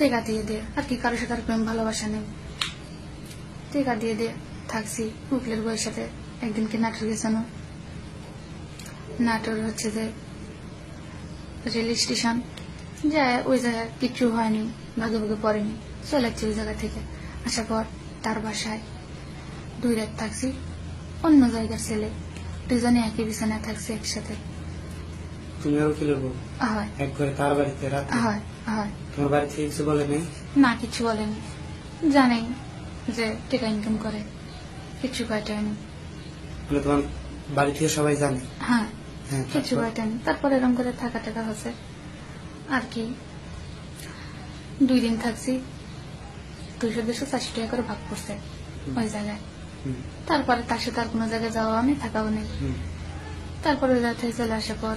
টেকা দিয়ে দে। আর কি কারোর সাথে প্রেম ভালোবাসা নেই। টেকা দিয়ে দে, থাকছি উকিলের বইয়ের সাথে। একদিনকে নাটোর গেছিল নাটোর হচ্ছে যে রেল স্টেশন। যায়, ওই জায়গায় কিচ্ছু হয়নি, ভাগে ভাগে পড়েনি। চলে যাচ্ছে ওই জায়গা থেকে। আসার পর তার বাসায় দুই রাত থাকছি। অন্য জায়গার ছেলে। দুজনে একই বিছানায় থাকছে একসাথে। তুমি আর উকিলের বউ হয়। এক ঘরে তার বাড়িতে রাতে হয় হয়। তোমার বাড়ি থেকে কিছু বলে নেই? না কিছু বলেনি। যে টাকা ইনকাম করে। কিছু কাটায়নি মানে তোমার বাড়ি থেকে সবাই জানে? হ্যাঁ হ্যাঁ কিছু তারপর? কাটায়নি তারপরে এরকম করে থাকা টাকা হচ্ছে। আর কি। দুই দিন থাকছি। দুইশো দুশো চারশো টাকা করে ভাগ করছে ওই জায়গায়। হুম, তারপরে তার সাথে আর কোনো জায়গায় যাওয়া আমি থাকাও নেই হুম, তারপরে ওই জায়গা থেকে চলে আসার পর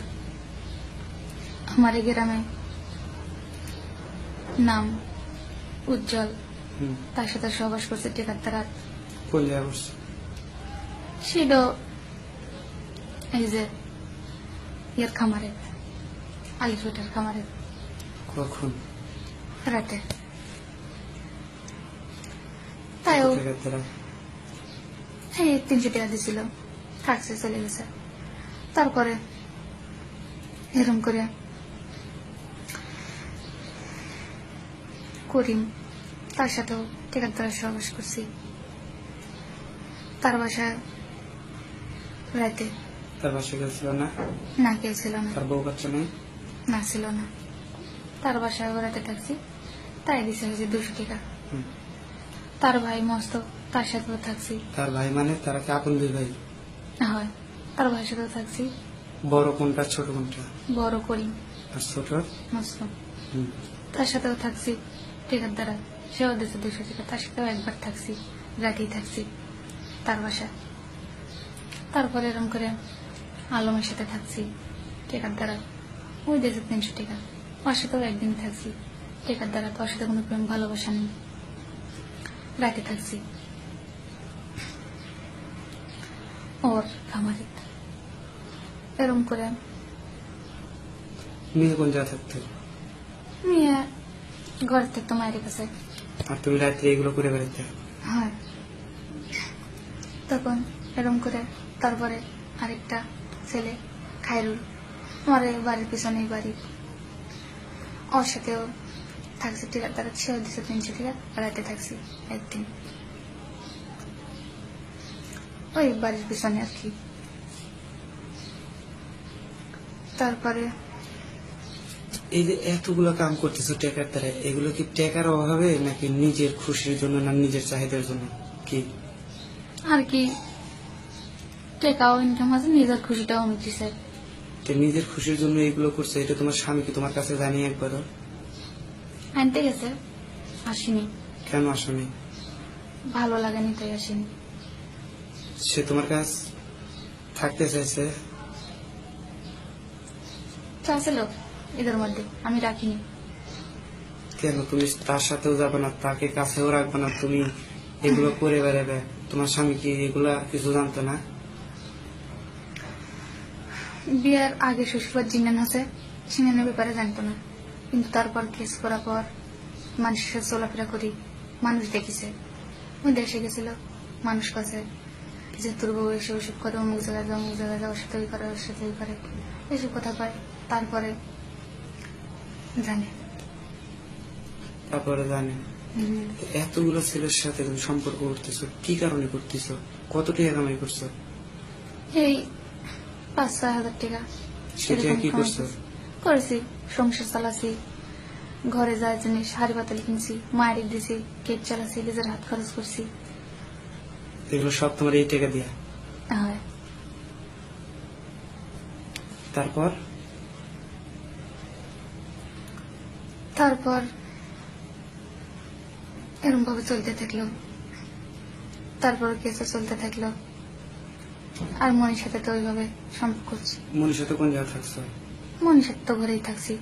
আমার গ্রামে নাম উজ্জ্বল। তার সাথে সহবাস করছে বসছে ছিল এই যে ইয়ের খামারে আলিফুটের খামারে কখন রাতে তাইও? এই তিনশো টাকা দিছিল থাকছে চলে গেছে তারপরে এরম করে করিম। তার সাথেও টেকার দ্বারা সহবাস করছি। তার বাসায় রাতে তার গেছিল না? না না। তার বউ বাচ্চা নেই? না ছিল না। তার বাসায় বেড়াতে থাকছি। তাই দিছে হয়েছে দুশো টাকা। তার ভাই মস্ত তার সাথেও থাকছি। তার ভাই মানে? তারা কি আপন দুই ভাই? হয়। তার ভাইয়ের সাথেও থাকছি। বড় কোনটা ছোট কোনটা? বড় করি আর ছোট? মস্ত। তার সাথেও থাকছি। টেকার দ্বারা সেও দিচ্ছে দুশো টাকা তার সাথেও একবার থাকছি রাতেই থাকছি তার বাসা তারপরে এরকম করে আলমের সাথে থাকছি টেকার দ্বারা। ওই দেশে তিনশো টাকা। ওর সাথেও একদিন থাকছি টেকার দ্বারা তোর সাথে কোনো প্রেম ভালোবাসা নেই। রাতে থাকছি। ওর খামারে। এরকম করে মেয়ে কোন জায়গায় মেয়ে ঘর থেকে মায়ের কাছে। আর তুমি রাত্রে এগুলো করে বেড়াতে হয়। তখন এরম করে তারপরে আরেকটা ছেলে খায়রুল আমার বাড়ির পিছনেই বাড়ি। ওর সাথেও থাকছে ঠিক আছে তারা সেও দিচ্ছে তিনশো টাকা রাতে থাকছি একদিন। ওই বাড়ির পিছনে আর কি। তারপরে এই যে এতগুলো কাম করতেছো টেকার দ্বারা এগুলো কি টেকার অভাবে নাকি নিজের খুশির জন্য না নিজের চাহিদার জন্য? কি? আর কি? টেকাও ইনকাম আছে নিজের খুশিটাও মিটিছে তো নিজের খুশির জন্য এগুলো করছে এটা তোমার স্বামী কি তোমার কাছে জানিয়ে একবারও? আনতে গেছে আসিনি। কেন আসেনি? ভালো লাগেনি তাই আসেনি। সে তোমার কাছ থাকতে চাইছে? চাইছিল। এদের মধ্যে আমি রাখিনি। কেন তুমি তার সাথেও যাবে না তাকে কাছেও রাখবে না তুমি এগুলো করে বেড়াবে? তোমার স্বামী কি এগুলা কিছু জানতো না? বিয়ের আগে শ্বশুরবাদ জিনান হচ্ছে সিনানের ব্যাপারে জানতো না। কিন্তু তারপর কেস করার পর মানুষের সাথে চলাফেরা করি মানুষ দেখেছে। ওই দেশে গেছিল মানুষ কাছে যে তোর বউ এসে ওইসব করে অমুক জায়গায় যায় অমুক জায়গায় যায় ওর সাথে ওই করে ওর সাথে ওই করে। এসব কথা পায় তারপরে জানে। তারপরে জানে। এতগুলো ছেলের সাথে তুমি সম্পর্ক করতেছো কি কারণে করতেছো? কত টাকা কামাই করছ? এই পাঁচ ছয় হাজার টাকা। সেটা কি করছ? করেছি। সংসার চালাছি ঘরে পাতাল কিনছি মায়ের দিছি কেক চালাছি নিজের হাত খরচ করছি। এগুলো সব তোমার এই টাকা দিয়া? হয়। তারপর? তারপর এরকম ভাবে চলতে থাকল। তারপর কেসে চলতে থাকল। আর মনির সাথে তো ওইভাবে সম্পর্ক করছি মনির সাথে কোন জায়গায় থাকছো? মনির সাথে তো ঘরেই থাকছি।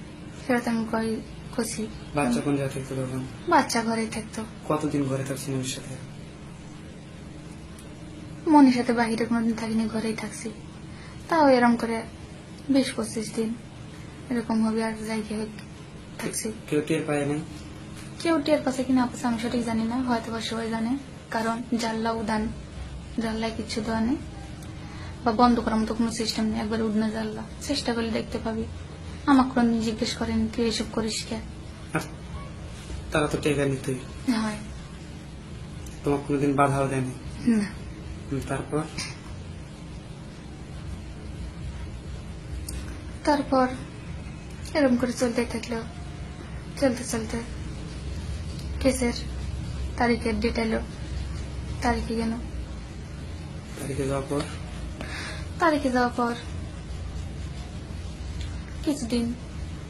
সেটা তো আমি কই করছি বাচ্চা কোন জায়গায় থাকতো তখন? বাচ্চা ঘরেই থাকতো। কতদিন ঘরে থাকছো মনির সাথে? মনির সাথে বাহিরে কোনোদিন থাকিনি ঘরেই থাকছি। তাও এরকম করে বিশ পঁচিশ দিন। এরকম হবে আর জায়গায় থাকছি কেউ টের পায় নাই? কেউ টের পাচ্ছে কিনা আপস আমি সঠিক জানি না হয়তো বা সবাই জানে। কারণ জানলা উদান জানলায় কিছু দেওয়া নেই। বা বন্ধ করার মতো কোনো সিস্টেম নেই একবার উডনা জানলা। চেষ্টা করলে দেখতে পাবি। আমাকে কোনো জিজ্ঞেস করেন তুই এসব করিস কে? তারা তো টেকা নিতই হয়। তোমার কোনোদিন বাধাও দেয়নি? না। তারপর? তারপর এরকম করে চলতে থাকল চলতে চলতে কেসের তারিখের ডেট এলো তারিখে গেল। তারিখে যাওয়ার পর? তারিখে যাওয়ার পর কিছুদিন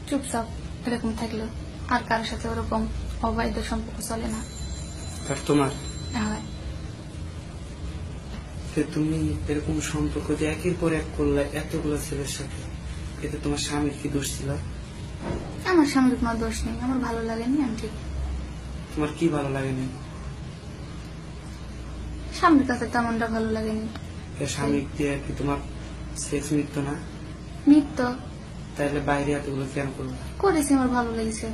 চুপচাপ এরকম থাকল আর কারোর সাথে ওরকম অবৈধ সম্পর্ক চলে না। তোমার? হয়। তুমি এরকম সম্পর্ক যে একের পর এক করলে এতগুলো ছেলের সাথে এতে তোমার স্বামীর কি দোষ ছিল? আমার স্বামীর কোনো দোষ নেই আমার ভালো লাগেনি আমি ঠিক। তোমার কি ভালো লাগেনি? স্বামীর কাছে তেমনটা ভালো লাগেনি। এ স্বামী দিয়ে কি তোমার সেক্স মিটতো না? নিত্য তাহলে বাইরে এতগুলো কেন করল করেছি আমার ভালো লেগেছে।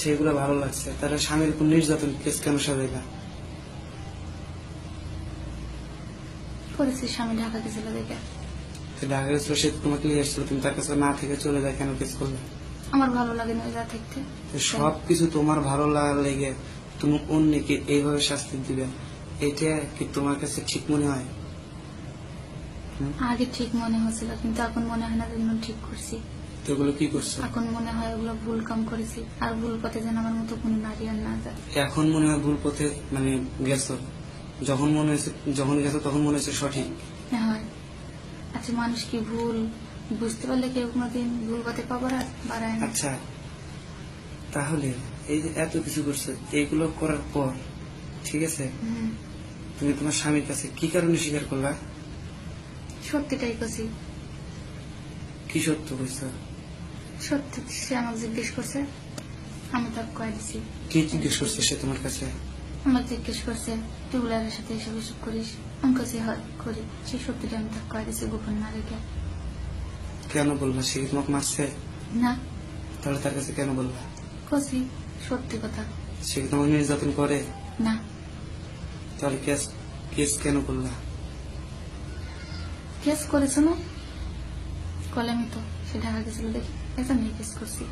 সেগুলো ভালো লাগছে তাহলে স্বামীর উপর নির্যাতন কেস কেন সাজাইলা করেছি স্বামী ঢাকা গেছিল দেখে। তো ঢাকা গেছিল সে তো তোমাকে নিয়ে এসেছিল তুমি তার কাছে না থেকে চলে যায় কেন কেস করলে? আমার ভালো লাগেনি ওই যা থাকতে তো সব কিছু তোমার ভালো লাগার লেগে তুমি অন্যকে এইভাবে শাস্তি দিবে এটা কি তোমার কাছে ঠিক মনে হয়? আগে ঠিক মনে হয়েছিল কিন্তু এখন মনে হয় না যেন ঠিক করছি। তো এগুলো কি করছ? এখন মনে হয় ওগুলো ভুল কাম করেছি আর ভুল পথে যেন আমার মতো কোনো নারী আর না যায়। এখন মনে হয় ভুল পথে মানে গেছো। যখন মনে হয়েছে যখন গেছো তখন মনে হয়েছে সঠিক। হয় আচ্ছা মানুষ কি ভুল? বুঝতে পারলে কেউ কোনোদিন ভুল পথে পাবার বাড়ায় না। আচ্ছা তাহলে এই যে এত কিছু করছ এইগুলো করার পর ঠিক আছে? তুমি তোমার স্বামীর কাছে কি কারণে স্বীকার করলা? সত্যিটাই করছি কি সত্য কইছো? সত্যি সে আমাকে জিজ্ঞেস করছে আমি তাকে কয়ে দিছি। কি জিজ্ঞেস করছে সে তোমার কাছে? আমাকে জিজ্ঞেস করছে তুই সাথে এসব এসব করিস? আমি কাছে হয় করি। সেই সত্যিটা আমি তাকে কয়ে দিছি গোপন না রেখে কেন বললা সে কি তোমাকে মারছে? না। তাহলে তার কাছে কেন বললা কছি সত্যি কথা। সে কি তোমাকে নির্যাতন করে? না। তাহলে কেস কেস কেন করলা? কেস করেছ না? কলেমি তো সে ঢাকা গেছিল দেখি। এটা নিয়ে কেস করছি।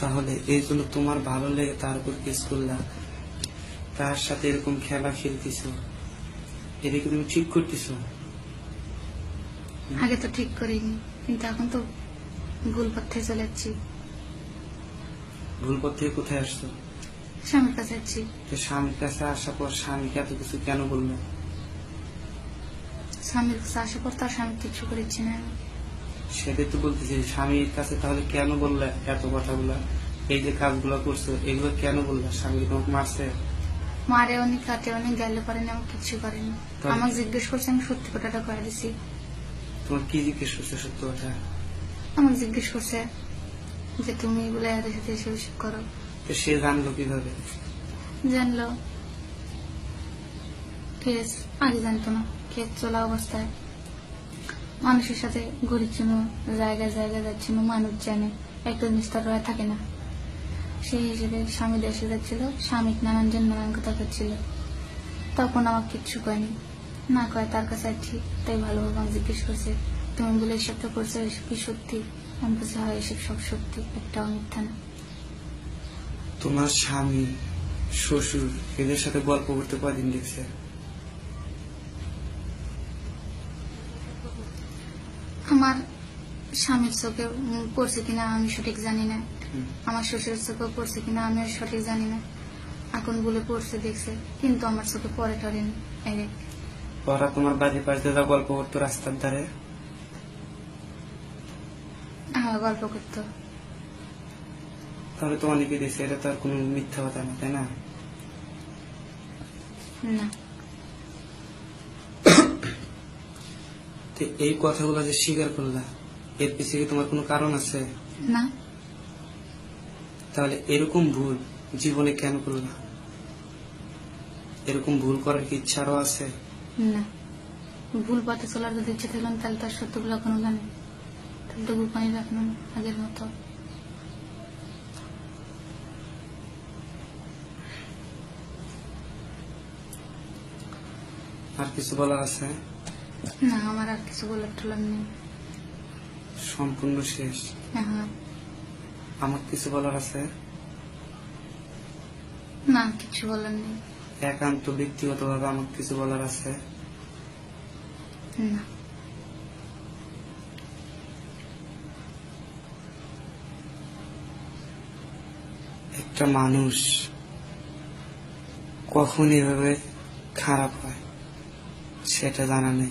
তাহলে এই জন্য তোমার ভালো লেগে তার উপর কেস করলা? তার সাথে এরকম খেলা খেলতেছ? এটা কি তুমি ঠিক করতেছো। আগে তো ঠিক করিনি কিন্তু এখন তো ভুল পথে চলে যাচ্ছি। ভুল পথ কোথায় আসছো? স্বামীর কাছে যাচ্ছি। তো স্বামীর কাছে আসার পর স্বামীকে এত কিছু কেন বলল? স্বামীর কাছে আসার পর তার স্বামী কিছু করেছি না। সেটাই তো বলতেছি স্বামীর কাছে তাহলে কেন বললে এত কথাগুলা? এই যে কাজগুলো করছ এগুলো কেন বললা? স্বামী তোমাকে মারছে? মারে অনেক কাটে অনেক গেলে পারেনি আমার কিছু করেনি। তাহলে? আমাকে জিজ্ঞেস করছে আমি সত্যি কথাটা করে দিছি। তোমার কি জিজ্ঞেস করছে সত্য কথা? আমাকে জিজ্ঞেস করছে যে তুমি এগুলো এদের সাথে এসে ওসব করো। তো সে জানলো কীভাবে? জানলো। কেস আগে জানতো না কেস চলা অবস্থায়। মানুষের সাথে ঘুরছিল জায়গায় জায়গায় যাচ্ছিল মানুষ জানে একটা জিনিস তার রয়ে থাকে না। সেই হিসেবে স্বামী দেশে যাচ্ছিল স্বামী নানান জন নানান কথা করছিল। তখন আমার কিচ্ছু কয়নি। না কয় তার কাছে আছি তাই ভালোভাবে আমাকে জিজ্ঞেস করছে তুমি বলে এসবটা করছ এসব কি সত্যি? আমি বলছি হয় এসব সব সত্যি একটাও মিথ্যা না। তোমার স্বামী শ্বশুর এদের সাথে গল্প করতে কদিন দেখছে? আমার স্বামীর চোখে পড়ছে কিনা আমি সঠিক জানি না। আমার শ্বশুরের চোখে পড়ছে কিনা আমি সঠিক জানি না। এখন বলে পড়ছে দেখছে কিন্তু আমার চোখে পরে টরেনি ওরা তোমার বাড়ির পাশে যা গল্প করতো রাস্তার ধারে। আমার গল্প করতো। তাহলে তো অনেকে দিয়েছে এটা তো আর কোনো মিথ্যা কথা না তাই না? না। এই কথাগুলো যে স্বীকার করলা এর পিছিয়ে তোমার কোনো কারণ আছে? না। তাহলে এরকম ভুল জীবনে কেন করল না? এরকম ভুল করার কি ইচ্ছা আরও আছে? না। ভুল পথে চলার যদি ইচ্ছে থাকলাম তাহলে তার সত্যগুলো কোনো জানে তাহলে তো গোপনে রাখলাম আগের মতো। আর কিছু বলার আছে? না আমার আর কিছু বলার টলার নেই। সম্পূর্ণ শেষ। হ্যাঁ।, হ্যাঁ। আমার কিছু বলার আছে? না কিছু বলার নেই। একান্ত ব্যক্তিগতভাবে আমার কিছু বলার আছে? না। একটা মানুষ কখন এভাবে খারাপ হয় সেটা জানা নেই।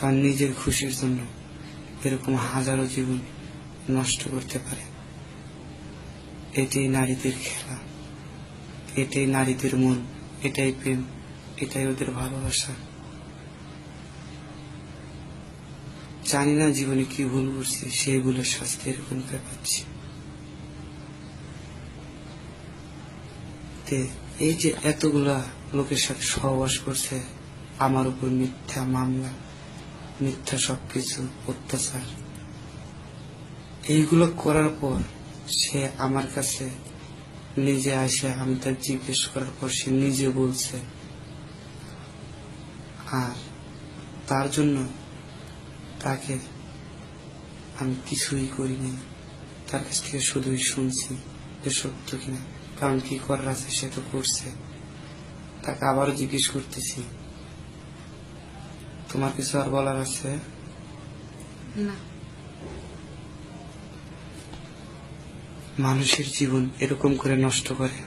কারণ নিজের খুশির জন্য এরকম হাজারো জীবন নষ্ট করতে পারে। এটাই নারীদের খেলা। এটাই নারীদের মন, এটাই প্রেম, এটাই ওদের ভালোবাসা। জানি না জীবনে কি ভুল করছি সেই ভুলের শাস্তি এরকম পাচ্ছি এই যে এতগুলা লোকের সাথে সহবাস করছে, আমার উপর মিথ্যা মামলা, মিথ্যা সবকিছু, অত্যাচার, এইগুলো করার পর সে আমার কাছে নিজে আসে, আমি তার জিজ্ঞেস করার পর সে নিজে বলছে। আর তার জন্য তাকে আমি কিছুই করিনি তার কাছ থেকে শুধুই শুনছি যে সত্য কিনা। কারণ কি করার আছে সে তো করছে। তাকে আবারও জিজ্ঞেস করতেছি, তোমার কিছু আর বলার আছে? না। মানুষের জীবন এরকম করে নষ্ট করে।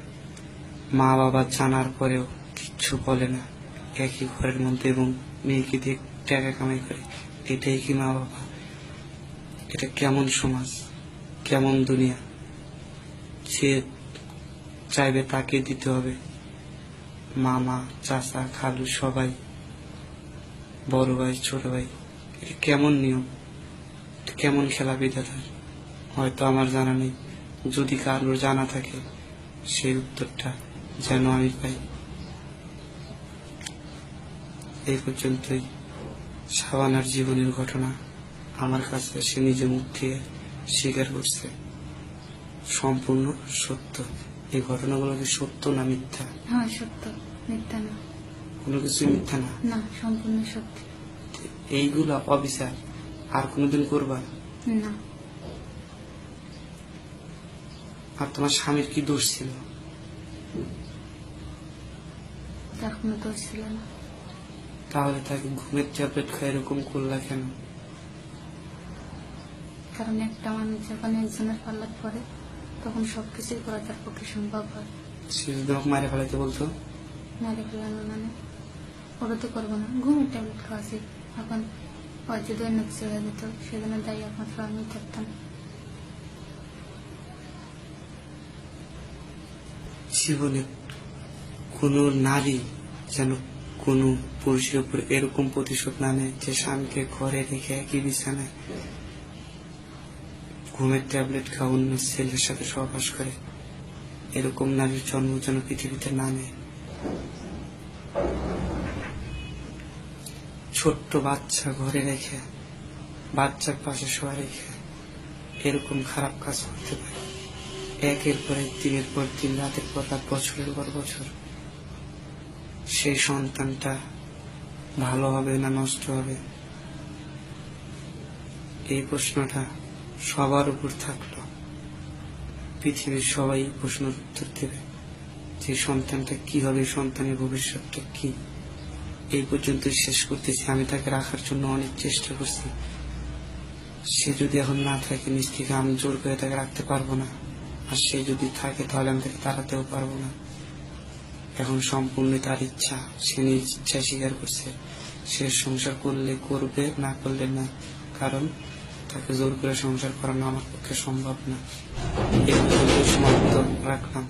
মা বাবা জানার পরেও কিচ্ছু বলে না। একই ঘরের মধ্যে এবং মেয়েকে দিয়ে টাকা কামাই করে। এটাই কি মা বাবা? এটা কেমন সমাজ? কেমন দুনিয়া? সে চাইবে তাকে দিতে হবে। মামা, চাচা, খালু, সবাই, বড় ভাই, ছোট ভাই, এটা কেমন নিয়ম? কেমন খেলা বিধাতার হয়তো আমার জানা নেই। যদি কারোর জানা থাকে সেই উত্তরটা যেন আমি পাই। এই পর্যন্তই সাবানার জীবনের ঘটনা। আমার কাছে সে নিজে মুখ দিয়ে স্বীকার করছে। সম্পূর্ণ সত্য। এই ঘটনাগুলো কি সত্য না মিথ্যা? হ্যাঁ সত্য। মিথ্যা না। কোনো কিছু মিথ্যা না? না সম্পূর্ণ সত্য। এইগুলা অবিচার আর কোনোদিন করবা? না। আর তোমার স্বামীর কি দোষ ছিল? তার কোনো দোষ ছিল না। তাহলে তাকে ঘুমের ট্যাবলেট খায় এরকম করলা কেন? কারণ একটা মানুষ যখন একজনের পাল্লাত পড়ে তখন সবকিছুই করা তার পক্ষে সম্ভব হয়। সে যদি আমাকে মারে ফেলাইতে বলতো? নারী ফেলানো মানে? ওটা তো করব না। ঘুমের ট্যাবলেট খাওয়াছি এখন ওর কিছু হয়ে যেত সেজন্য দায়ী একমাত্র আমি থাকতাম। জীবনে কোনো নারী যেন কোনো পুরুষের উপর এরকম প্রতিশোধ না নেয় যে স্বামীকে ঘরে রেখে একই বিছানায় ঘুমের ট্যাবলেট খাওয়া অন্য ছেলের সাথে সহবাস করে এরকম নারীর জন্ম যেন পৃথিবীতে না নেয়। ছোট্ট বাচ্চা ঘরে রেখে বাচ্চার পাশে শোয়া রেখে এরকম খারাপ কাজ করতে পারে। একের পর এক দিনের পর দিন রাতের পর রাত, বছরের পর বছর। সেই সন্তানটা ভালো হবে না নষ্ট হবে? এই প্রশ্নটা সবার উপর থাকল। পৃথিবীর সবাই প্রশ্নের উত্তর দেবে। যে সন্তানটা কি হবে সন্তানের ভবিষ্যৎটা কি? এই পর্যন্ত শেষ করতেছি। আমি তাকে রাখার জন্য অনেক চেষ্টা করছি। সে যদি এখন না থাকে, নিজ থেকে আমি জোর করে তাকে রাখতে পারব না। আর সে যদি থাকে তাহলে আমি তাকে তাড়াতেও পারব না। এখন সম্পূর্ণ তার ইচ্ছা, সে নিজ ইচ্ছা স্বীকার করছে। সে সংসার করলে করবে, না করলে না। কারণ তাকে জোর করে সংসার করানো আমার পক্ষে সম্ভব না। সমাপ্ত। রাখলাম।